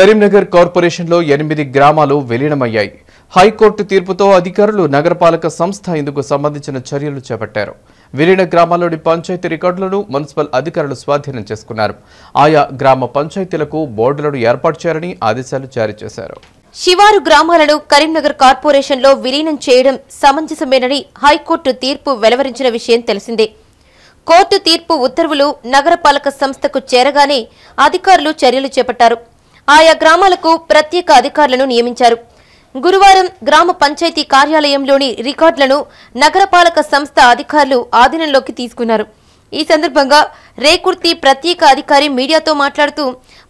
కరీంనగర్ కార్పొరేషన్లో ఎనిమిది గ్రామాలు విలీనమయ్యాయి. హైకోర్టు తీర్పుతో అధికారులు నగరపాలక సంస్థ ఇందుకు సంబంధించిన చర్యలు చేపట్టారు. విలీన గ్రామాల్లోని పంచాయతీ రికార్డులను మున్సిపల్ అధికారులు స్వాధీనం చేసుకున్నారు. ఆయా గ్రామ పంచాయతీలకు బోర్డులను ఏర్పాటు చేయాలని ఆదేశాలు జారీ చేశారు. శివారు గ్రామాలను కరీంనగర్ కార్పొరేషన్లో విలీనం చేయడం సమంజసమేనని హైకోర్టు తీర్పు వెలువరించిన విషయం తెలిసిందే. కోర్టు తీర్పు ఉత్తర్వులు నగరపాలక సంస్థకు చేరగానే అధికారులు చర్యలు చేపట్టారు. ఆయా గ్రామాలకు ప్రత్యేక అధికారులను నియమించారు. గురువారం గ్రామ పంచాయతీ కార్యాలయంలోని రికార్డులను నగరపాలక సంస్థ అధికారులు ఆధీనంలోకి తీసుకున్నారు. ఈ సందర్భంగా రేకుర్తి ప్రత్యేక అధికారి మీడియాతో మాట్లాడుతూ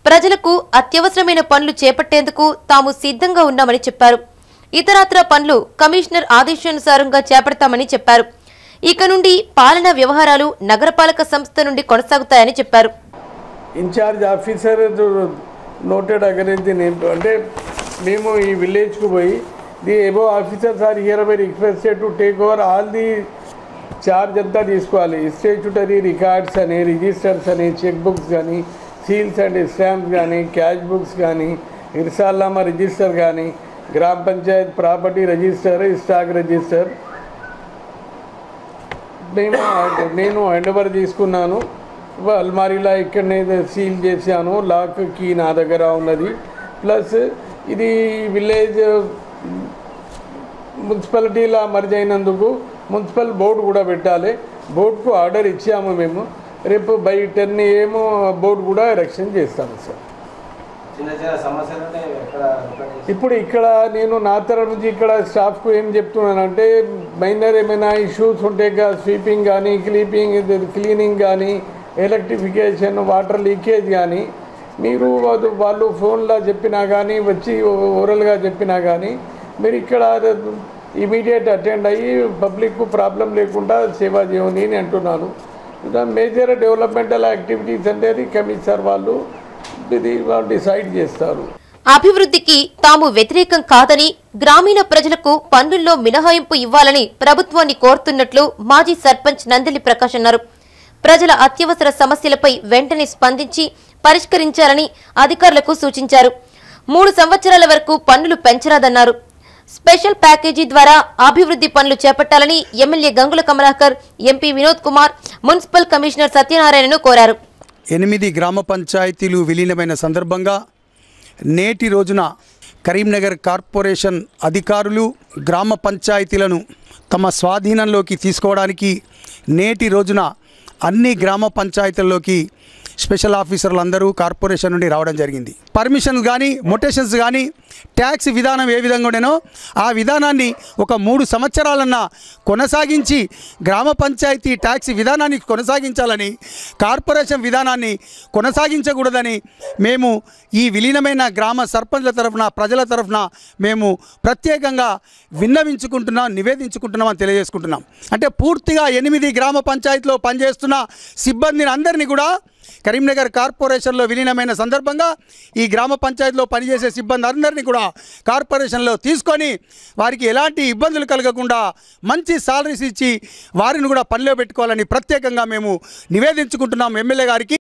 ప్రజలకు అత్యవసరమైన పనులు చేపట్టేందుకు తాము సిద్ధంగా ఉన్నామని చెప్పారు. ఇతరత్ర పనులు కమిషనర్ ఆదేశానుసారంగా చేపడతామని చెప్పారు. ఇక నుండి పాలనా వ్యవహారాలు నగరపాలక సంస్థ నుండి కొనసాగుతాయని చెప్పారు. ఇన్ఛార్జ్ ఆఫీసర్ నోటెడ్ అగరెన్స్ ది నేమ్ అంటే మేము ఈ విలేజ్కు పోయి the above officers are hereby requested to take over all the charge అంతా తీసుకోవాలి. స్టేచ్యుటరీ రికార్డ్స్ అని రిజిస్టర్స్ అని చెక్ బుక్స్ కానీ సీల్స్ అండ్ స్టాంప్స్ కానీ క్యాష్ బుక్స్ కానీ ఇర్సాల్నామా రిజిస్టర్ కానీ గ్రామ panchayat property register stock register మేము నేను హ్యాండ్ ఓవర్ తీసుకున్నాను. అల్మారీలా ఇక్కడనే సీల్ చేశాను. లాక్ కీ నా దగ్గర ఉన్నది. ప్లస్ ఇది విలేజ్ మున్సిపాలిటీలా మర్జ్ అయినందుకు మున్సిపల్ బోర్డు కూడా పెట్టాలి. బోర్డుకు ఆర్డర్ ఇచ్చాము మేము. రేపు బై టెన్ ఏమో బోర్డు కూడా ఎలక్షన్ చేస్తాము సార్. ఇప్పుడు ఇక్కడ నేను నా తరఫు నుంచి ఇక్కడ స్టాఫ్కు ఏం చెప్తున్నానంటే మైనర్ ఏమైనా ఇష్యూస్ ఉంటే స్వీపింగ్ కానీ క్లీపింగ్ క్లీనింగ్ కానీ ఎలక్ట్రిఫికేషన్ వాటర్ లీకేజ్ కానీ మీరు వాళ్ళు- ఫోన్లో చెప్పినా కానీ వచ్చి ఓరల్గా చెప్పినా కానీ మీరు ఇక్కడ ఇమీడియట్ అటెండ్ అయ్యి పబ్లిక్కు ప్రాబ్లం లేకుండా సేవ చేయని అని అంటున్నాను. మేజర్ డెవలప్మెంటల్ యాక్టివిటీస్ అనేది కమిషనర్ వాళ్ళు ఇది వాళ్ళు డిసైడ్ చేస్తారు. అభివృద్ధికి తాము వ్యతిరేకం కాదని గ్రామీణ ప్రజలకు పన్నుల్లో మినహాయింపు ఇవ్వాలని ప్రభుత్వాన్ని కోరుతున్నట్లు మాజీ సర్పంచ్ నందిలి ప్రకాష్ అన్నారు. ప్రజల అత్యవసర సమస్యలపై వెంటనే స్పందించి పరిష్కరించాలని అధికారులకు సూచించారు. మూడు సంవత్సరాల వరకు పన్నులు పెంచరాదన్నారు. స్పెషల్ ప్యాకేజీ ద్వారా అభివృద్ధి పనులు చేపట్టాలని MLA Gangula Kamalakar MP Vinod Kumar municipal commissioner సత్యనారాయణను కోరారు. ఎనిమిది గ్రామ పంచాయతీలు విలీనమైన సందర్భంగా నేటి రోజున కరీంనగర్ కార్పొరేషన్ అధికారులు గ్రామ పంచాయతీలను తమ స్వాధీనంలోకి తీసుకోవడానికి నేటి రోజున అన్ని గ్రామ పంచాయతీల్లోకి స్పెషల్ ఆఫీసర్లు అందరూ కార్పొరేషన్ నుండి రావడం జరిగింది. పర్మిషన్స్ కానీ మొటేషన్స్ కానీ ట్యాక్స్ విధానం ఏ విధంగా ఉండేనో ఆ విధానాన్ని ఒక మూడు సంవత్సరాలన్నా కొనసాగించి గ్రామ పంచాయతీ ట్యాక్స్ విధానాన్ని కొనసాగించాలని కార్పొరేషన్ విధానాన్ని కొనసాగించకూడదని మేము ఈ విలీనమైన గ్రామ సర్పంచ్ల తరఫున ప్రజల తరఫున మేము ప్రత్యేకంగా విన్నవించుకుంటున్నాం నివేదించుకుంటున్నాం అని తెలియజేసుకుంటున్నాం. అంటే పూర్తిగా ఎనిమిది గ్రామ పంచాయతీలో పనిచేస్తున్న సిబ్బందిని అందరినీ కూడా కరీంనగర్ కార్పొరేషన్లో విలీనమైన సందర్భంగా ఈ గ్రామ పంచాయతీలో పనిచేసే సిబ్బంది అందరినీ కూడా కార్పొరేషన్లో తీసుకొని వారికి ఎలాంటి ఇబ్బందులు కలగకుండా మంచి సాలరీస్ ఇచ్చి వారిని కూడా పనిలో పెట్టుకోవాలని ప్రత్యేకంగా మేము నివేదించుకుంటున్నాం ఎమ్మెల్యే గారికి.